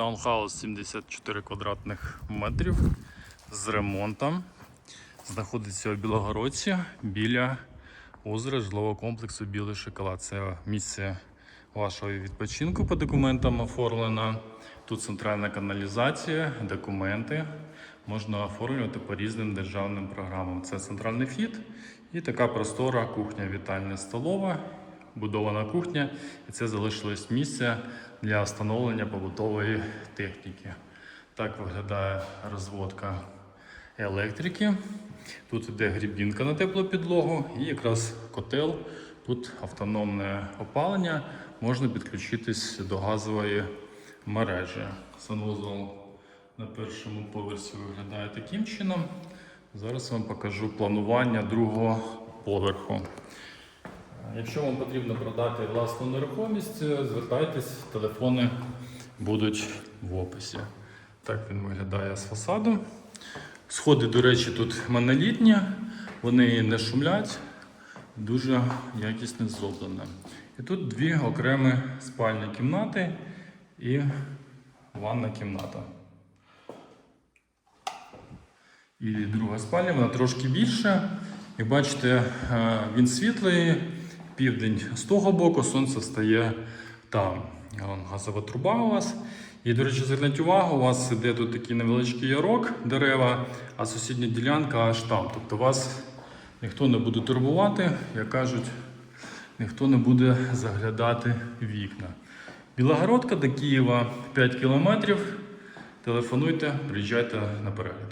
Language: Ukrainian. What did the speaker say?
Таунхаус 74 квадратних метрів з ремонтом. Знаходиться у Білогородці біля озера житлового комплексу Білий шоколад. Це місце вашого відпочинку по документам оформлено. Тут центральна каналізація, документи. Можна оформлювати по різним державним програмам. Це центральний вхід і така простора кухня, вітальня столова, будована кухня. І це залишилось місце для встановлення побутової техніки. Так виглядає розводка електрики. Тут йде грібінка на теплу підлогу і якраз котел. Тут автономне опалення. Можна підключитись до газової мережі. Санвузол на першому поверсі виглядає таким чином. Зараз вам покажу планування другого поверху. Якщо вам потрібно продати власну нерухомість, звертайтесь, телефони будуть в описі. Так він виглядає з фасаду. Сходи, до речі, тут монолітні, вони не шумлять, дуже якісно зроблено. І тут дві окремі спальні кімнати і ванна кімната. І друга спальня, вона трошки більша. Як бачите, е, він світлий, південь з того боку, сонце стає там. Газова труба у вас. І, до речі, зверніть увагу, у вас іде тут такий невеличкий ярок дерева, а сусідня ділянка аж там. Тобто вас ніхто не буде турбувати, як кажуть, ніхто не буде заглядати вікна. Білогородка до Києва 5 кілометрів. Телефонуйте, приїжджайте на перегляд.